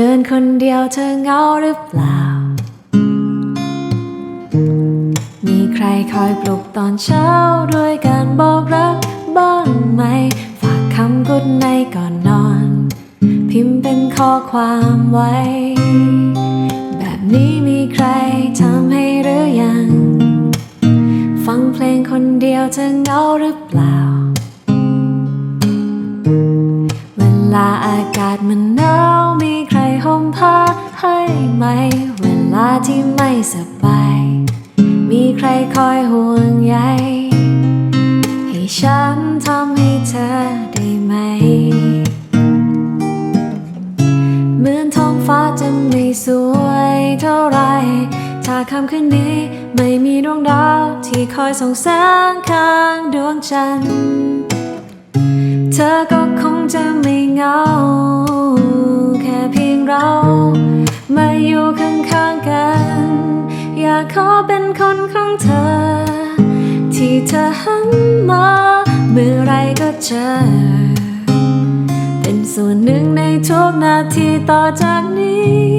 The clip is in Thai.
เดินคนเดียวเธอเหงาหรือเปล่า มีใครคอยปลุกตอนเช้าด้วยการบอกรักบ้างไหม ฝากคำกุดในก่อนนอน พิมพ์เป็นข้อความไว้ แบบนี้มีใครทำให้หรือยัง ฟังเพลงคนเดียวเธอเหงาหรือเปล่า อากาศมันหนาวมีใครห่มผ้าให้ไหม เวลาที่ไม่สบาย มีใครคอยห่วงใยให้ฉันทำให้เธอได้ไหม เหมือนท้องฟ้าจะไม่สวยเท่าไร ถ้าคำคืนนี้ไม่มีดวงดาวที่คอยส่องแสงข้างดวงจันทร์ อก็คงจะไม่เหงา แค่เพียงเรา มาอยู่ข้างๆกัน อยากขอเป็นคนของเธอ ที่เธอหันมาเมื่อไรก็เจอ เป็นส่วนหนึ่งในทุกนาทีต่อจากนี้จะอยู่ตรงนี้